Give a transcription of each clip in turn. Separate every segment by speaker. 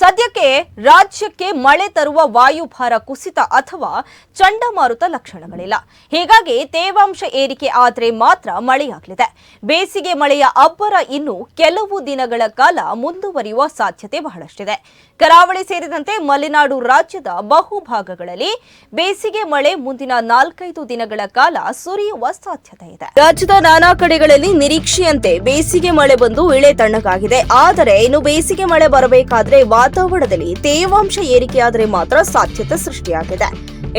Speaker 1: ಸದ್ಯಕ್ಕೆ ರಾಜ್ಯಕ್ಕೆ ಮಳೆ ತರುವ ವಾಯುಭಾರ ಕುಸಿತ ಅಥವಾ ಚಂಡಮಾರುತ ಲಕ್ಷಣಗಳಿಲ್ಲ. ಹೀಗಾಗಿ ತೇವಾಂಶ ಏರಿಕೆ ಆದರೆ ಮಾತ್ರ ಮಳೆಯಾಗಲಿದೆ. ಬೇಸಿಗೆ ಮಳೆಯ ಅಬ್ಬರ ಇನ್ನು ಕೆಲವು ದಿನಗಳ ಕಾಲ ಮುಂದುವರಿಯುವ ಸಾಧ್ಯತೆ ಬಹಳಷ್ಟಿದೆ. ಕರಾವಳಿ ಸೇರಿದಂತೆ ಮಲೆನಾಡು ರಾಜ್ಯದ ಬಹುಭಾಗಗಳಲ್ಲಿ ಬೇಸಿಗೆ ಮಳೆ ಮುಂದಿನ ನಾಲ್ಕೈದು ದಿನಗಳ ಕಾಲ ಸುರಿಯುವ ಸಾಧ್ಯತೆ ಇದೆ. ರಾಜ್ಯದ ನಾನಾ ಕಡೆಗಳಲ್ಲಿ ನಿರೀಕ್ಷೆಯಂತೆ ಬೇಸಿಗೆ ಮಳೆ ಬಂದು ಇಳೆ ತಣ್ಣಗಾಗಿದೆ. ಆದರೆ ಇನ್ನು ಬೇಸಿಗೆ ಮಳೆ ಬರಬೇಕಾದ್ರೆ ವಾತಾವರಣದಲ್ಲಿ ತೇವಾಂಶ ಏರಿಕೆಯಾದರೆ ಮಾತ್ರ ಸಾಧ್ಯತೆ ಸೃಷ್ಟಿಯಾಗಿದೆ.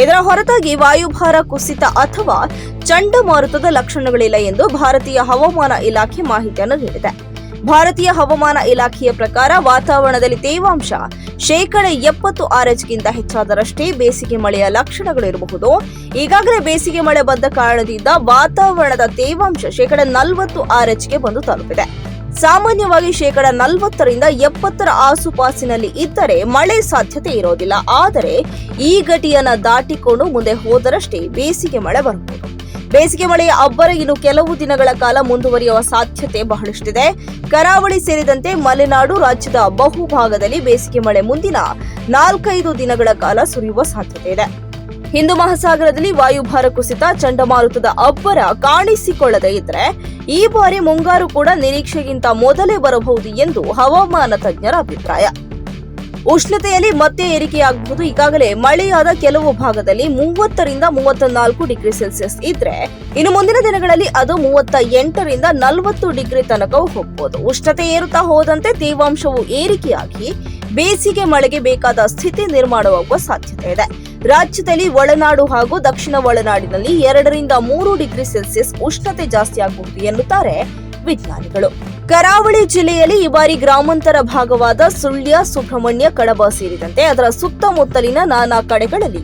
Speaker 1: ಇದರ ಹೊರತಾಗಿ ವಾಯುಭಾರ ಕುಸಿತ ಅಥವಾ ಚಂಡಮಾರುತದ ಲಕ್ಷಣಗಳಿಲ್ಲ ಎಂದು ಭಾರತೀಯ ಹವಾಮಾನ ಇಲಾಖೆ ಮಾಹಿತಿಯನ್ನು ನೀಡಿದೆ. ಭಾರತೀಯ ಹವಾಮಾನ ಇಲಾಖೆಯ ಪ್ರಕಾರ ವಾತಾವರಣದಲ್ಲಿ ತೇವಾಂಶ ಶೇಕಡ ಎಪ್ಪತ್ತು ಆರ್ಎಚ್ಗಿಂತ ಹೆಚ್ಚಾದರಷ್ಟೇ ಬೇಸಿಗೆ ಮಳೆಯ ಲಕ್ಷಣಗಳಿರಬಹುದು ಈಗಾಗಲೇ ಬೇಸಿಗೆ ಮಳೆ ಬಂದ ಕಾರಣದಿಂದ ವಾತಾವರಣದ ತೇವಾಂಶ ಶೇಕಡ ನಲವತ್ತು ಆರ್ಎಚ್ಗೆ ಬಂದು ತಲುಪಿದೆ. ಸಾಮಾನ್ಯವಾಗಿ ಶೇಕಡ ನಲವತ್ತರಿಂದ ಎಪ್ಪತ್ತರ ಆಸುಪಾಸಿನಲ್ಲಿ ಇದ್ದರೆ ಮಳೆ ಸಾಧ್ಯತೆ ಇರೋದಿಲ್ಲ. ಆದರೆ ಈ ಗಟಿಯನ್ನ ದಾಟಿಕೊಂಡು ಮುಂದೆ ಹೋದರಷ್ಟೇ ಬೇಸಿಗೆ ಮಳೆ ಬರಬಹುದು. ಬೇಸಿಗೆ ಮಳೆಯ ಅಬ್ಬರ ಇನ್ನು ಕೆಲವು ದಿನಗಳ ಕಾಲ ಮುಂದುವರಿಯುವ ಸಾಧ್ಯತೆ ಬಹಳಷ್ಟಿದೆ. ಕರಾವಳಿ ಸೇರಿದಂತೆ ಮಲೆನಾಡು ರಾಜ್ಯದ ಬಹುಭಾಗದಲ್ಲಿ ಬೇಸಿಗೆ ಮಳೆ ಮುಂದಿನ ನಾಲ್ಕೈದು ದಿನಗಳ ಕಾಲ ಸುರಿಯುವ ಸಾಧ್ಯತೆ ಇದೆ. ಹಿಂದೂ ಮಹಾಸಾಗರದಲ್ಲಿ ವಾಯುಭಾರ ಕುಸಿತ, ಚಂಡಮಾರುತದ ಅಬ್ಬರ ಕಾಣಿಸಿಕೊಳ್ಳದೇ ಇದ್ರೆ ಈ ಬಾರಿ ಮುಂಗಾರು ಕೂಡ ನಿರೀಕ್ಷೆಗಿಂತ ಮೊದಲೇ ಬರಬಹುದು ಎಂದು ಹವಾಮಾನ ತಜ್ಞರ ಅಭಿಪ್ರಾಯ. ಉಷ್ಣತೆಯಲ್ಲಿ ಮತ್ತೆ ಏರಿಕೆಯಾಗಬಹುದು ಈಗಾಗಲೇ ಮಳೆಯಾದ ಕೆಲವು ಭಾಗದಲ್ಲಿ ಮೂವತ್ತರಿಂದ ಮೂವತ್ತ ನಾಲ್ಕು ಡಿಗ್ರಿ ಸೆಲ್ಸಿಯಸ್ ಇದ್ರೆ ಇನ್ನು ಮುಂದಿನ ದಿನಗಳಲ್ಲಿ ಅದು ಮೂವತ್ತ ಎಂಟರಿಂದ ನಲವತ್ತು ಡಿಗ್ರಿ ತನಕ ಹೋಗಬಹುದು ಉಷ್ಣತೆ ಏರುತ್ತಾ ಹೋದಂತೆ ತೇವಾಂಶವು ಏರಿಕೆಯಾಗಿ ಬೇಸಿಗೆ ಮಳೆಗೆ ಬೇಕಾದ ಸ್ಥಿತಿ ನಿರ್ಮಾಣವಾಗುವ ಸಾಧ್ಯತೆ ಇದೆ. ರಾಜ್ಯದಲ್ಲಿ ಒಳನಾಡು ಹಾಗೂ ದಕ್ಷಿಣ ಒಳನಾಡಿನಲ್ಲಿ ಎರಡರಿಂದ ಮೂರು ಡಿಗ್ರಿ ಸೆಲ್ಸಿಯಸ್ ಉಷ್ಣತೆ ಜಾಸ್ತಿ ಆಗಬಹುದು ಎನ್ನುತ್ತಾರೆ ವಿಜ್ಞಾನಿಗಳು. ಕರಾವಳಿ ಜಿಲ್ಲೆಯಲ್ಲಿ ಈ ಬಾರಿ ಗ್ರಾಮಾಂತರ ಭಾಗವಾದ ಸುಳ್ಯ, ಸುಬ್ರಹ್ಮಣ್ಯ, ಕಡಬ ಸೇರಿದಂತೆ ಅದರ ಸುತ್ತಮುತ್ತಲಿನ ನಾನಾ ಕಡೆಗಳಲ್ಲಿ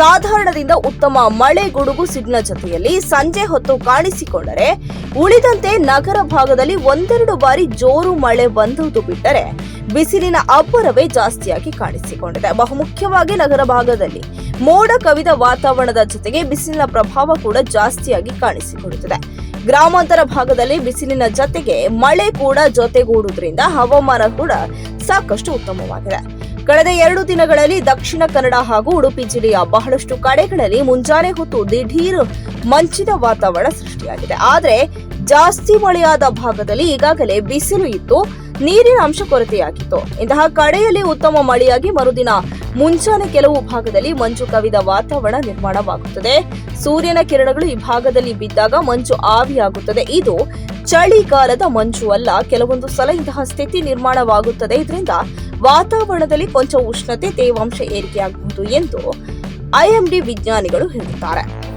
Speaker 1: ಸಾಧಾರಣದಿಂದ ಉತ್ತಮ ಮಳೆ ಗುಡುಗು ಸಿಡ್ನ ಜೊತೆಯಲ್ಲಿ ಸಂಜೆ ಹೊತ್ತು ಕಾಣಿಸಿಕೊಂಡರೆ ಉಳಿದಂತೆ ನಗರ ಭಾಗದಲ್ಲಿ ಒಂದೆರಡು ಬಾರಿ ಜೋರು ಮಳೆ ಬಂದುದು ಬಿಟ್ಟರೆ ಬಿಸಿಲಿನ ಅಬ್ಬರವೇ ಜಾಸ್ತಿಯಾಗಿ ಕಾಣಿಸಿಕೊಂಡಿದೆ. ಬಹುಮುಖ್ಯವಾಗಿ ನಗರ ಭಾಗದಲ್ಲಿ ಮೋಡ ಕವಿದ ವಾತಾವರಣದ ಜೊತೆಗೆ ಬಿಸಿಲಿನ ಪ್ರಭಾವ ಕೂಡ ಜಾಸ್ತಿಯಾಗಿ ಕಾಣಿಸಿಕೊಳ್ಳುತ್ತಿದೆ ಗ್ರಾಮಾಂತರ ಭಾಗದಲ್ಲಿ ಬಿಸಿಲಿನ ಜೊತೆಗೆ ಮಳೆ ಕೂಡ ಜೊತೆಗೂಡುವುದರಿಂದ ಹವಾಮಾನ ಕೂಡ ಸಾಕಷ್ಟು ಉತ್ತಮವಾಗಿದೆ. ಕಳೆದ ಎರಡು ದಿನಗಳಲ್ಲಿ ದಕ್ಷಿಣ ಕನ್ನಡ ಹಾಗೂ ಉಡುಪಿ ಜಿಲ್ಲೆಯ ಬಹಳಷ್ಟು ಕಡೆಗಳಲ್ಲಿ ಮುಂಜಾನೆ ಹೊತ್ತು ದಿಢೀರ್ ಮಂಚಿನ ವಾತಾವರಣ ಸೃಷ್ಟಿಯಾಗಿದೆ. ಆದರೆ ಜಾಸ್ತಿ ಮಳೆಯಾದ ಭಾಗದಲ್ಲಿ ಈಗಾಗಲೇ ಬಿಸಿಲು ಇದ್ದು ನೀರಿನ ಅಂಶ ಕೊರತೆಯಾಗಿತ್ತು. ಇಂತಹ ಕಡೆಯಲ್ಲಿ ಉತ್ತಮ ಮಳೆಯಾಗಿ ಮರುದಿನ ಮುಂಜಾನೆ ಕೆಲವು ಭಾಗದಲ್ಲಿ ಮಂಜು ಕವಿದ ವಾತಾವರಣ ನಿರ್ಮಾಣವಾಗುತ್ತದೆ. ಸೂರ್ಯನ ಕಿರಣಗಳು ಈ ಭಾಗದಲ್ಲಿ ಬಿದ್ದಾಗ ಮಂಜು ಆವಿಯಾಗುತ್ತದೆ. ಇದು ಚಳಿಗಾಲದ ಮಂಜು ಅಲ್ಲ, ಕೆಲವೊಂದು ಸಲ ಇಂತಹ ಸ್ಥಿತಿ ನಿರ್ಮಾಣವಾಗುತ್ತದೆ. ಇದರಿಂದ ವಾತಾವರಣದಲ್ಲಿ ಕೊಂಚ ಉಷ್ಣತೆ, ತೇವಾಂಶ ಏರಿಕೆಯಾಗಬಹುದು ಎಂದು ಐಎಂಡಿ ವಿಜ್ಞಾನಿಗಳು ಹೇಳುತ್ತಾರೆ.